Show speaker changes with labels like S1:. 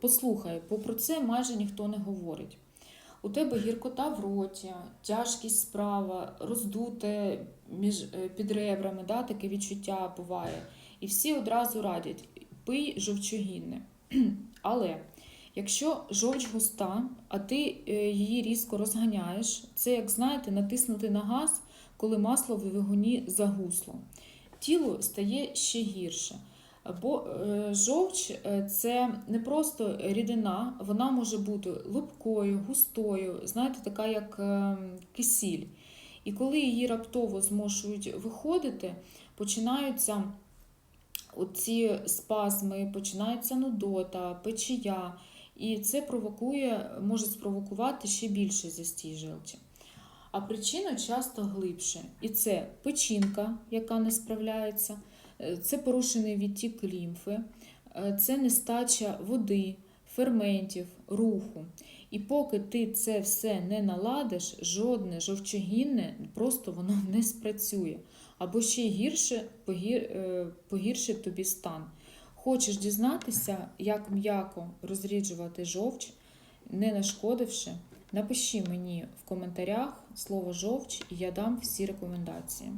S1: Послухай, бо про це майже ніхто не говорить. У тебе гіркота в роті, тяжкість справа, роздуте між е, під ребрами, да, таке відчуття буває. І всі одразу радять: пий жовчогінне. Але якщо жовч густа, а ти е, її різко розганяєш, це як знаєте, натиснути на газ, коли масло в вигоні загусло. Тіло стає ще гірше. Бо е, жовч е, це не просто рідина, вона може бути липкою, густою, знаєте, така як е, кисіль. І коли її раптово змушують виходити, починаються ці спазми, починається нудота, печія, і це провокує, може спровокувати ще більше застій желчі. А причина часто глибше. І це печінка, яка не справляється, це порушений відтік лімфи, е, це нестача води, ферментів, руху. І поки ти це все не наладиш, жодне жовчогінне просто воно не спрацює. Або ще гірше погір, е, погіршить тобі стан. Хочеш дізнатися, як м'яко розріджувати жовч, не нашкодивши, напиши мені в коментарях слово жовч, і я дам всі рекомендації.